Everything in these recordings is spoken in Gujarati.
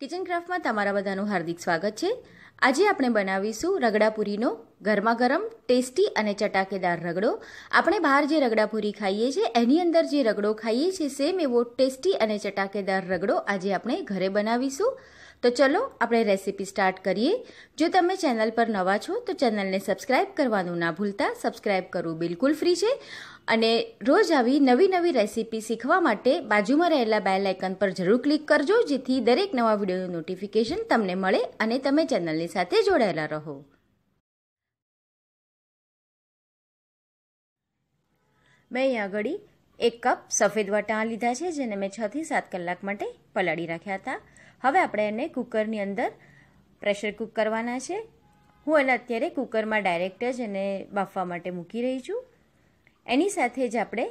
કિચન ક્રાફ્ટમાં તમારા બધાનું હાર્દિક સ્વાગત છે. આજે આપણે બનાવીશું રગડાપુરીનો ગરમા ગરમ ટેસ્ટી અને ચટાકેદાર રગડો. આપણે બહાર જે રગડાપુરી ખાઈએ છીએ, એની અંદર જે રગડો ખાઈએ છીએ સેમ એવો ટેસ્ટી અને ચટાકેદાર રગડો આજે આપણે ઘરે બનાવીશું. તો ચલો, આપણે રેસીપી સ્ટાર્ટ કરીએ. જો તમે ચેનલ પર નવા છો, તો ચેનલને સબસ્ક્રાઇબ કરવાનું ના ભૂલતા. સબસ્ક્રાઇબ કરવું બિલકુલ ફ્રી છે. અને રોજ આવી નવી નવી રેસીપી શીખવા માટે બાજુમાં રહેલા બેલ આઇકન પર જરૂર ક્લિક કરજો, જેથી દરેક નવા વિડીયોનું નોટિફિકેશન તમને મળે અને તમે ચેનલની સાથે જોડાયેલા રહો. મેં અહીંયા આગળ એક કપ સફેદ વટાણા લીધા છે, જેને મેં છથી સાત કલાક માટે પલાળી રાખ્યા હતા. હવે આપણે એને કુકરની અંદર પ્રેશર કુક કરવાના છે. હું એને અત્યારે કુકરમાં ડાયરેક્ટ જ એને બાફવા માટે મૂકી રહી છું. એની સાથે જ આપણે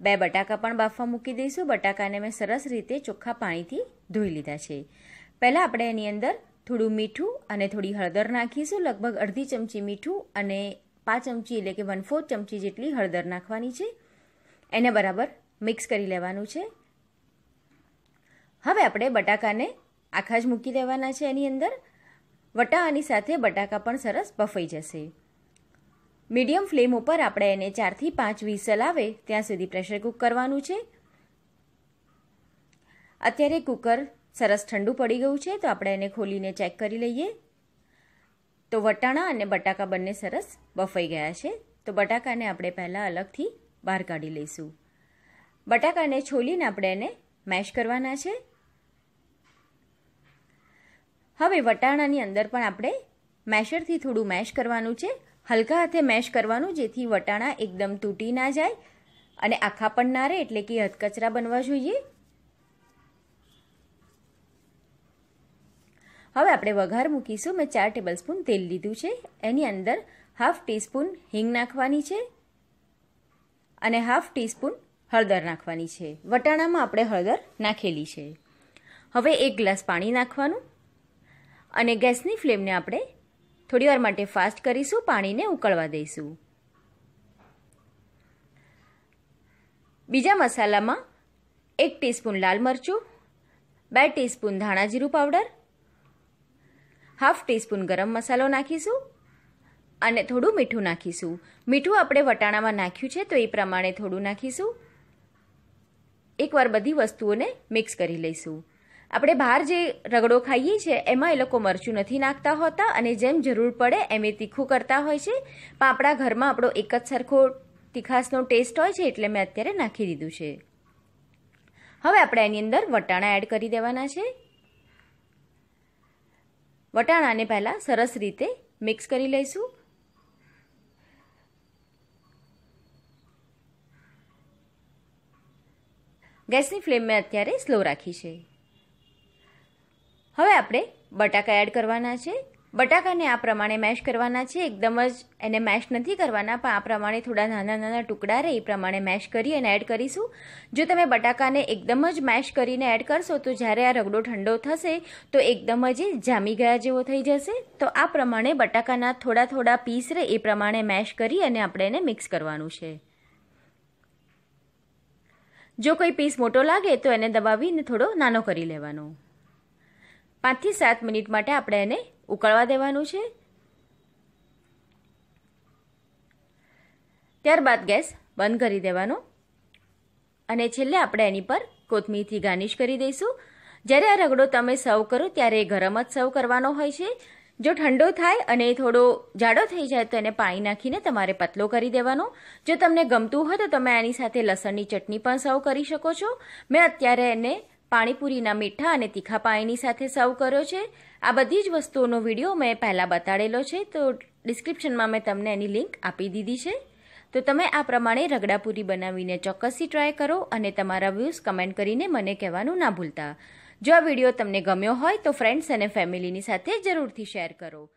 બે બટાકા પણ બાફવા મૂકી દઈશું. બટાકાને મેં સરસ રીતે ચોખ્ખા પાણીથી ધોઈ લીધા છે. પહેલાં આપણે એની અંદર થોડું મીઠું અને થોડી હળદર નાખીશું. લગભગ અડધી ચમચી મીઠું અને પાંચ ચમચી એટલે કે વન ફોર્થ ચમચી જેટલી હળદર નાખવાની છે. એને બરાબર મિક્સ કરી લેવાનું છે. હવે આપણે બટાકાને આખા જ મૂકી દેવાના છે એની અંદર. વટાણાની સાથે બટાકા પણ સરસ બફાઈ જશે. મીડિયમ ફ્લેમ ઉપર આપણે એને ચારથી પાંચ વિસલ આવે ત્યાં સુધી પ્રેશર કુક કરવાનું છે. અત્યારે કુકર સરસ ઠંડુ પડી ગયું છે, તો આપણે એને ખોલીને ચેક કરી લઈએ. તો વટાણા અને બટાકા બંને સરસ બફાઈ ગયા છે, તો બટાકાને આપણે પહેલાં અલગથી બહાર કાઢી લઈશું. બટાકાને છોલીને આપણે એને મેશ કરવાના છે. હવે વટાણાની અંદર પણ આપણે મેશરથી થોડું મેશ કરવાનું છે. હલકા હાથે મેશ કરવાનું જેથી વટાણા એકદમ તૂટી ના જાય અને આખા પણ ના રહે એટલે કે હથકચરા બનવા જોઈએ. હવે આપણે વઘાર મૂકીશું. મેં ચાર ટેબલ સ્પૂન તેલ લીધું છે. એની અંદર હાફ ટીસ્પૂન હિંગ નાખવાની છે અને હાફ ટીસ્પૂન હળદર નાખવાની છે. વટાણામાં આપણે હળદર નાખેલી છે. હવે એક ગ્લાસ પાણી નાખવાનું અને ગેસની ફ્લેમને આપણે થોડીવાર માટે ફાસ્ટ કરીશું, પાણીને ઉકળવા દઈશું. બીજા મસાલામાં એક ટીસ્પૂન લાલ મરચું, બે ટીસ્પૂન ધાણા જીરું પાવડર, હાફ ટીસ્પૂન ગરમ મસાલો નાખીશું અને થોડું મીઠું નાખીશું. મીઠું આપણે વટાણામાં નાખ્યું છે તો એ પ્રમાણે થોડું નાખીશું. એકવાર બધી વસ્તુઓને મિક્સ કરી લઈશું. આપણે બહાર જે રગડો ખાઈએ છીએ, એમાં એ લોકો મરચું નથી નાખતા હોતા અને જેમ જરૂર પડે એમ એ તીખું કરતા હોય છે. પણ આપણા ઘરમાં આપણો એક જ સરખો તીખાસનો ટેસ્ટ હોય છે એટલે મેં અત્યારે નાખી દીધું છે. હવે આપણે એની અંદર વટાણા એડ કરી દેવાના છે. વટાણાને પહેલાં સરસ રીતે મિક્સ કરી લઈશું. ગેસની ફ્લેમ મેં અત્યારે સ્લો રાખી છે. આપણે બટાકા એડ કરવાના છે. બટાકાને આ પ્રમાણે મેશ કરવાના છે. એકદમ જ એને મેશ નથી કરવાના, પણ આ પ્રમાણે થોડા નાના નાના ટુકડા રહે એ પ્રમાણે મેશ કરી અને એડ કરીશું. જો તમે બટાકાને એકદમ જ મેશ કરીને એડ કરશો, તો જ્યારે આ રગડો ઠંડો થશે, તો એકદમ જ જામી ગયા જેવો થઈ જશે. તો આ પ્રમાણે બટાકાના થોડા થોડા પીસ રહે એ પ્રમાણે મેશ કરી અને આપણે એને મિક્સ કરવાનું છે. જો કોઈ પીસ મોટો લાગે, તો એને દબાવીને થોડો નાનો કરી લેવાનો. પાંચથી સાત મિનિટ માટે આપણે એને ઉકળવા દેવાનું છે. ત્યારબાદ ગેસ બંધ કરી દેવાનો. અને છેલ્લે આપણે એની પર કોથમીરથી ગાર્નિશ કરી દઈશું. જ્યારે આ રગડો તમે સર્વ કરો ત્યારે એ ગરમ જ સર્વ કરવાનો હોય છે. જો ઠંડો થાય અને થોડો જાડો થઈ જાય તો એને પાણી નાખીને તમારે પતલો કરી દેવાનો. જો તમને ગમતું હોય તો તમે આની સાથે લસણની ચટણી પણ સર્વ કરી શકો છો. મેં અત્યારે એને પાણીપુરીના મીઠા અને તીખા પાણીની સાથે સર્વ કર્યો છે. આ બધી જ વસ્તુઓનો વીડિયો મેં પહેલાં બતાડેલો છે, તો ડિસ્ક્રિપ્શનમાં મેં તમને એની લિંક આપી દીધી છે. તો તમે આ પ્રમાણે રગડાપુરી બનાવીને ચોક્કસથી ટ્રાય કરો અને તમારા વ્યૂઝ કમેન્ટ કરીને મને કહેવાનું ના ભૂલતા. જો આ વીડિયો તમને ગમ્યો હોય તો ફ્રેન્ડ્સ અને ફેમિલીની સાથે જરૂરથી શેર કરો.